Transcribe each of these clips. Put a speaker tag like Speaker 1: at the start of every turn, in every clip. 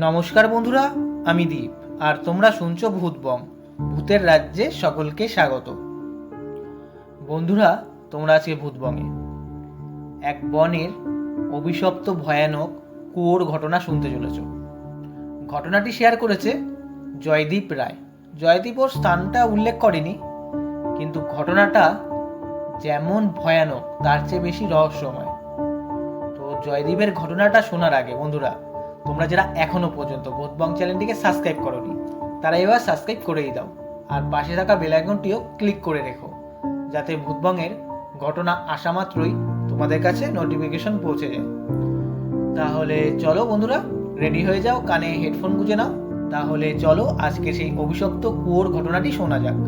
Speaker 1: নমস্কার বন্ধুরা, আমি দীপ, আর তোমরা শুনছো ভূতবং ভূতের রাজ্যে সকলকে স্বাগত। বন্ধুরা, তোমরা আজকে ভূতবঙ্গে এক বনের অভিশপ্ত ভয়ানক কুয়োর ঘটনা শুনতে চলেছ। ঘটনাটি শেয়ার করেছে জয়দীপ রায়। জয়দীপ ওর স্থানটা উল্লেখ করেনি, কিন্তু ঘটনাটা যেমন ভয়ানক, তার চেয়ে বেশি রহস্যময়। তো জয়দীপের ঘটনাটা শোনার আগে বন্ধুরা তোমরা যারা এখনও পর্যন্ত ভূতবং চ্যানেলটিকে সাবস্ক্রাইব করোনি, তারা এবার সাবস্ক্রাইব করেই দাও। আর পাশে থাকা বেল আইকনটিও ক্লিক করে রেখো, যাতে ভূতবংয়ের ঘটনা আসা মাত্রই তোমাদের কাছে নোটিফিকেশন পৌঁছে যায়। তাহলে চলো বন্ধুরা রেডি হয়ে যাও, কানে হেডফোন গুঁজে নাও। তাহলে চলো আজকে সেই অভিশপ্ত কুয়োর ঘটনাটি শোনা যাক।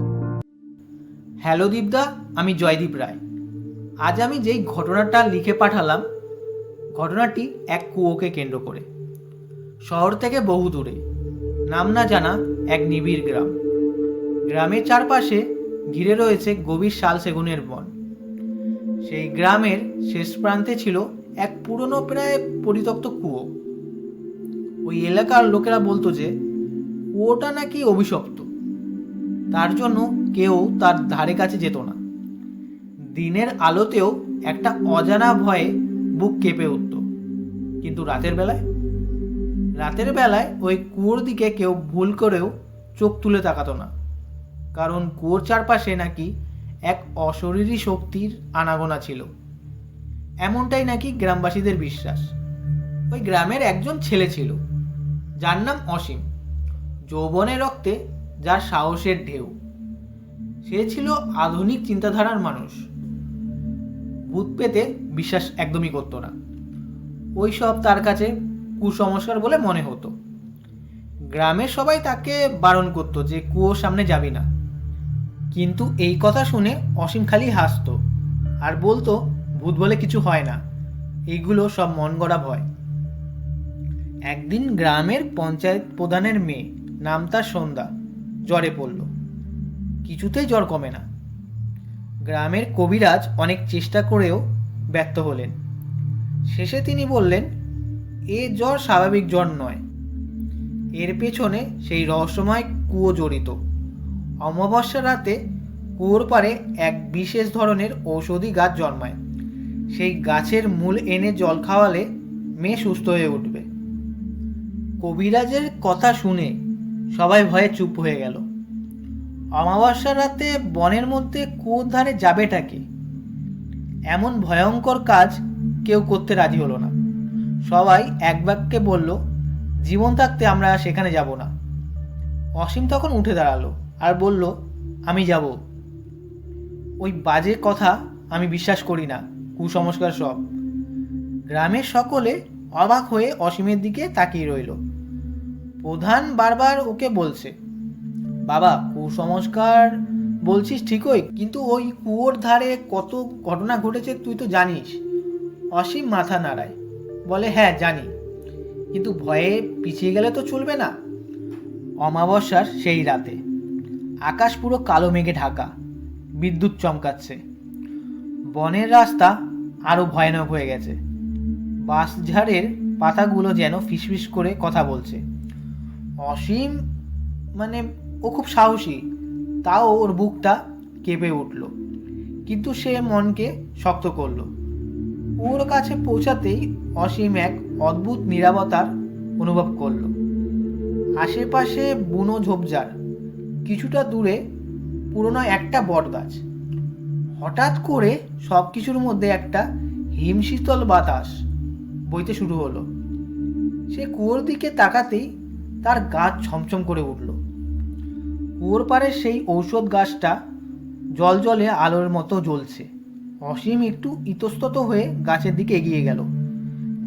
Speaker 1: হ্যালো দীপদা, আমি জয়দীপ রায়। আজ আমি যেই ঘটনাটা লিখে পাঠালাম, ঘটনাটি এক কুয়োকে কেন্দ্র করে। শহর থেকে বহু দূরে। নাম না জানা এক নিবিড় গ্রাম। গ্রামের চারপাশে ঘিরে রয়েছে গভীর শাল সেগুনের বন। সেই গ্রামের শেষ প্রান্তে ছিল এক পুরনো প্রায় পরিত্যক্ত কুয়ো। ওই এলাকার লোকেরা বলতো যে, কুয়োটা নাকি অভিশপ্ত। তার জন্য কেউ তার ধারে কাছে যেত না। দিনের আলোতেও একটা অজানা ভয়ে বুক কেঁপে উঠত। কিন্তু রাতের বেলায় রাতের বেলায় ওই কুয়োর দিকে কেউ ভুল করেও চোখ তুলে তাকাতো না। কারণ কুয়োর চারপাশে নাকি এক অশরীরী শক্তির আনাগোনা ছিল। এমনটাই নাকি গ্রামবাসীদের বিশ্বাস। ওই গ্রামের একজন ছেলে ছিল। যার নাম অসীম। যৌবনে রক্তে যার সাহসের ঢেউ। সে ছিল আধুনিক চিন্তাধারার মানুষ। ভূত পেতে বিশ্বাস একদমই করতো না। ওই সব তার কাছে কুসংস্কার বলে মনে হতো। গ্রামের সবাই তাকে বারণ করতো যে কুয়োর সামনে যাবি না। কিন্তু এই কথা শুনে অসীম খালি হাসতো আর বলতো, ভূত বলে কিছু হয় না। এইগুলো সব মন গড়া ভয়। একদিন গ্রামের পঞ্চায়েত প্রধানের মেয়ে, নাম তার সন্ধ্যা, জ্বরে পড়ল। কিছুতেই জ্বর কমে না। গ্রামের কবিরাজ অনেক চেষ্টা করেও ব্যর্থ হলেন। শেষে তিনি বললেন এ জ্বর স্বাভাবিক জ্বর নয়। এর পেছনে সেই রহস্যময় কুয়ো জড়িত। অমাবস্যা রাতে কুয়োর পারে এক বিশেষ ধরনের ঔষধি গাছ জন্মায়। সেই গাছের মূল এনে জল খাওয়ালে মেয়ে সুস্থ হয়ে উঠবে। কবিরাজের কথা শুনে সবাই ভয়ে চুপ হয়ে গেল। অমাবস্যার রাতে বনের মধ্যে কুয়োর ধারে যাবেটা কি? এমন ভয়ঙ্কর কাজ কেউ করতে রাজি হলো না। সবাই এক বাক্যে বলল, জীবন থাকতে আমরা সেখানে যাব না। অসীম তখন উঠে দাঁড়াল আর বলল, আমি যাব। ওই বাজে কথা আমি বিশ্বাস করি না, কুসংস্কার সব। গ্রামের সকলে অবাক হয়ে অসীমের দিকে তাকিয়ে রইল। প্রধান বারবার ওকে বলছে, বাবা, কুসংস্কার বলছিস ঠিকই, কিন্তু ওই কুয়োর ধারে কত ঘটনা ঘটেছে তুই তো জানিস। অসীম মাথা নাড়ায়। বলে হ্যাঁ জানি। কিন্তু ভয়ে পিছিয়ে গেলে তো চলবে না। অমাবস্যার সেই রাতে। আকাশ পুরো কালো মেঘে ঢাকা। বিদ্যুৎ চমকাচ্ছে। বনের রাস্তা আরও ভয়ানক হয়ে গেছে। বাঁশঝাড়ের পাতাগুলো যেন ফিসফিস করে কথা বলছে। অসীম মানে ও খুব সাহসী। তাও ওর বুকটা কেঁপে উঠল। কিন্তু সে মনকে শক্ত করল। ওর কাছে পৌঁছাতেই অসীম এক অদ্ভুত নিরাপত্তার অনুভব করল। আশেপাশে বুনো ঝোপঝাড়, কিছুটা দূরে পুরনো একটা বট গাছ হঠাৎ করে সব কিছুর মধ্যে একটা হিমশীতল বাতাস বইতে শুরু হলো। সে কুয়োর দিকে তাকাতেই তার গাছ ছমছম করে উঠল। কুয়োর পাড়ে সেই ঔষধ গাছটা জল জলে আলোর মতো জ্বলছে। অসীম একটু ইতস্তত হয়ে গাছের দিকে এগিয়ে গেল।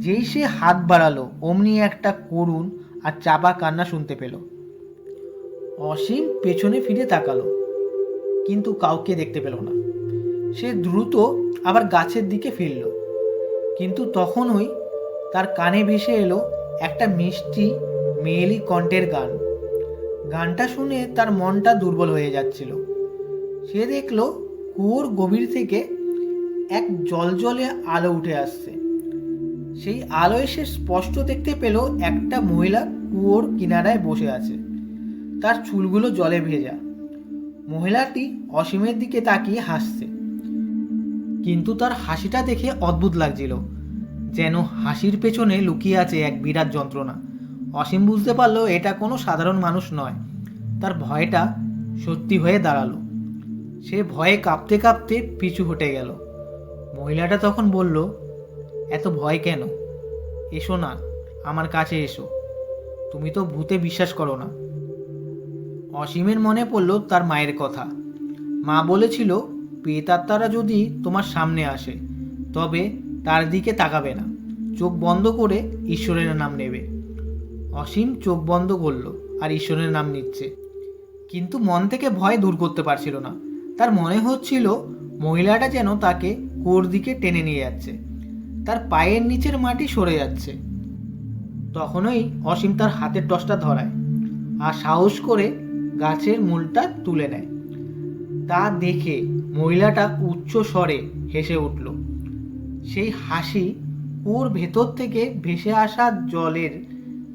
Speaker 1: যেই সে হাত বাড়ালো, অমনি একটা করুণ আর চাপা কান্না শুনতে পেল। অসীম পেছনে ফিরে তাকালো, কিন্তু কাউকে দেখতে পেল না। সে দ্রুত আবার গাছের দিকে ফিরল, কিন্তু তখনই তার কানে ভেসে এলো একটা মিষ্টি, মেয়েলি কণ্ঠের গান। গানটা শুনে তার মনটা দুর্বল হয়ে যাচ্ছিল। সে দেখল কুয়োর গভীর থেকে এক জলজলে আলো উঠে আসছে। সেই আলোয় সে স্পষ্ট দেখতে পেল একটা মহিলা কুয়োর কিনারায় বসে আছে। তার চুলগুলো জলে ভেজা। মহিলাটি অসীমের দিকে তাকিয়ে হাসছে। কিন্তু তার হাসিটা দেখে অদ্ভুত লাগছিল, যেন হাসির পেছনে লুকিয়ে আছে এক বিরাট যন্ত্রণা। অসীম বুঝতে পারল এটা কোনো সাধারণ মানুষ নয়। তার ভয়টা সত্যি হয়ে দাঁড়াল। সে ভয়ে কাঁপতে কাঁপতে পিছু হটে গেল। মহিলাটা তখন বলল, এত ভয় কেন? এসো না, আমার কাছে এসো। তুমি তো ভূতে বিশ্বাস করো না। অসীমের মনে পড়ল তার মায়ের কথা। মা বলেছিল প্রেতাত্মারা যদি তোমার সামনে আসে, তবে তার দিকে তাকাবে না। চোখ বন্ধ করে ঈশ্বরের নাম নেবে। অসীম চোখ বন্ধ করল আর ঈশ্বরের নাম নিচ্ছে। কিন্তু মন থেকে ভয় দূর করতে পারছিল না। তার মনে হচ্ছিল, মহিলাটা যেন তাকে কোর দিকে টেনে নিয়ে যাচ্ছে। তার পায়ের নিচের মাটি সরে যাচ্ছে। তখনই অসীম তার হাতের টসটা ধরায় আর সাহস করে গাছের মূলটা তুলে নেয়। তা দেখে মহিলাটা উচ্চ স্বরে হেসে উঠল। সেই হাসি ওর ভেতর থেকে ভেসে আসা জলের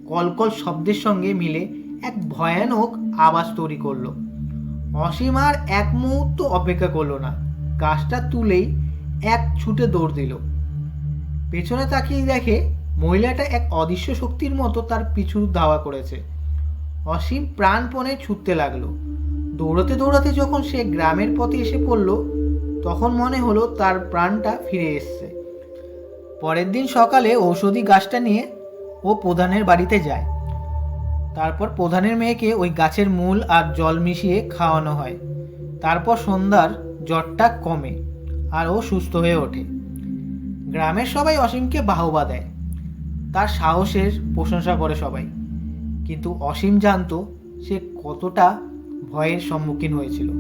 Speaker 1: কলকল শব্দের সঙ্গে মিলে এক ভয়ানক আওয়াজ তৈরি করল। অসীম আর এক মুহূর্ত অপেক্ষা করল না। গাছটা তুলেই এক ছুটে দৌড় দিল। পেছনে তাকিয়ে দেখে মহিলাটা এক অদৃশ্য শক্তির মতো তার পিছু ধাওয়া করেছে। অসীম প্রাণপণে ছুটতে লাগল। দৌড়াতে দৌড়াতে যখন সে গ্রামের পথে এসে পড়ল, তখন মনে হলো তার প্রাণটা ফিরে এসছে। পরের দিন সকালে ঔষধি গাছটা নিয়ে ও প্রধানের বাড়িতে যায়। তারপর প্রধানের মেয়েকে ওই গাছের মূল আর জল মিশিয়ে খাওয়ানো হয়। তারপর সন্ধ্যার জ্বরটা কমে। আর ও সুস্থ হয়ে ওঠে। গ্রামের সবাই অসীমকে বাহবা দেয়। তার সাহসের প্রশংসা করে সবাই। কিন্তু অসীম জানতো সে কতটা ভয়ের সম্মুখীন হয়েছিল।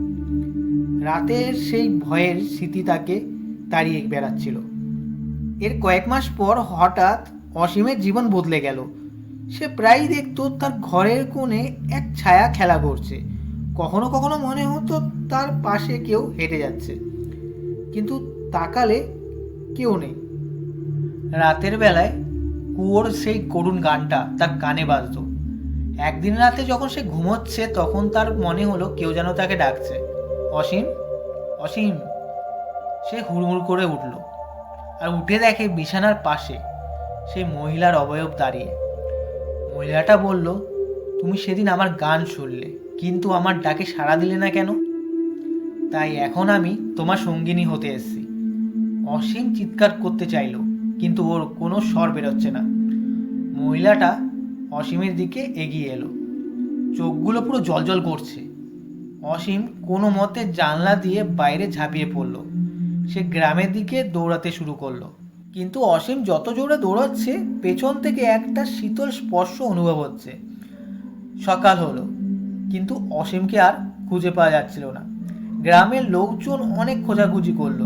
Speaker 1: রাতের সেই ভয়ের স্মৃতি তাকে তাড়িয়ে বেড়াচ্ছিল। এর কয়েক মাস পর হঠাৎ অসীমের জীবন বদলে গেল। সে প্রায়ই দেখতো তার ঘরের কোণে এক ছায়া খেলা করছে। কখনো কখনো মনে হতো তার পাশে কেউ হেঁটে যাচ্ছে। তাকালে কেউ নেই। রাতের বেলায় কুয়োর সেই করুণ গানটা তার কানে বাজতো। একদিন রাতে যখন সে ঘুমোচ্ছে, তখন তার মনে হলো কেউ যেন তাকে ডাকছে। অসীম অসীম। সে হুড়মুড় করে উঠল আর উঠে দেখে বিছানার পাশে সেই মহিলার অবয়ব দাঁড়িয়ে। মহিলাটা বলল, তুমি সেদিন আমার গান শুনলে, কিন্তু আমার ডাকে সাড়া দিলে না কেন? তাই এখন আমি তোমার সঙ্গিনী হতে এসেছি। অসীম চিৎকার করতে চাইলো, কিন্তু ওর কোনো স্বর বেরোচ্ছে না। মহিলাটা অসীমের দিকে এগিয়ে এলো। চোখগুলো পুরো জলজল করছে। অসীম কোনো মতে জানলা দিয়ে বাইরে ঝাঁপিয়ে পড়ল। সে গ্রামের দিকে দৌড়াতে শুরু করল। কিন্তু অসীম যত জোরে দৌড়াচ্ছে, পেছন থেকে একটা শীতল স্পর্শ অনুভব হচ্ছে। সকাল হলো, কিন্তু অসীমকে আর খুঁজে পাওয়া যাচ্ছিল না। গ্রামের লোকজন অনেক খোঁজাখুঁজি করল,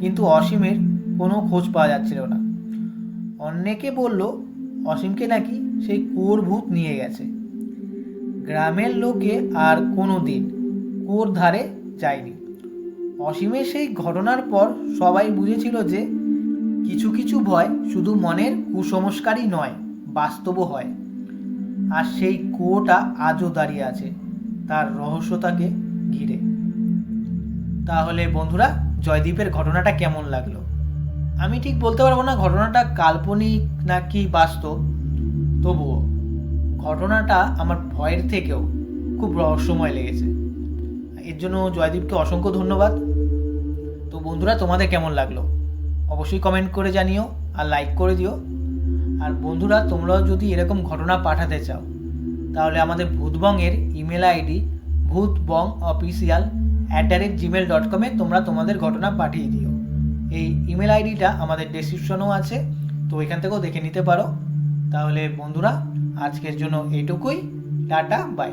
Speaker 1: কিন্তু অসীমের কোনো খোঁজ পাওয়া যাচ্ছিল না। অনেকে বলল, অসীমকে নাকি সেই কুয়োর ভূত নিয়ে গেছে। গ্রামের লোকে আর কোনো দিন কুয়োর ধারে যায়নি। অসীমের সেই ঘটনার পর সবাই বুঝেছিল যে কিছু কিছু ভয় শুধু মনের কুসংস্কারই নয়, বাস্তবও হয়। আর সেই কুয়োটা আজও দাঁড়িয়ে আছে, তার রহস্যতাকে ঘিরে। তাহলে বন্ধুরা, জয়দীপের ঘটনাটা কেমন লাগল? আমি ঠিক বলতে পারব না ঘটনাটা কাল্পনিক নাকি বাস্তব, তবুও ঘটনাটা আমার ভয়ের থেকেও খুব রহস্যময় লেগেছে। এর জন্য জয়দীপকে অসংখ্য ধন্যবাদ। তো বন্ধুরা, তোমাদের কেমন লাগল? অবশ্যই কমেন্ট করে জানিও আর লাইক করে দিও। আর বন্ধুরা, তোমরাও যদি এরকম ঘটনা পাঠাতে চাও, তাহলে আমাদের ভূতবংয়ের email ID Bhootbong official at the rate Gmail dot কমে তোমরা তোমাদের ঘটনা পাঠিয়ে দিও। এই ইমেল আইডিটা আমাদের ডেসক্রিপশনেও আছে, তো এখান থেকেও দেখে নিতে পারো। তাহলে বন্ধুরা, আজকের জন্য এটুকুই টাটা বাই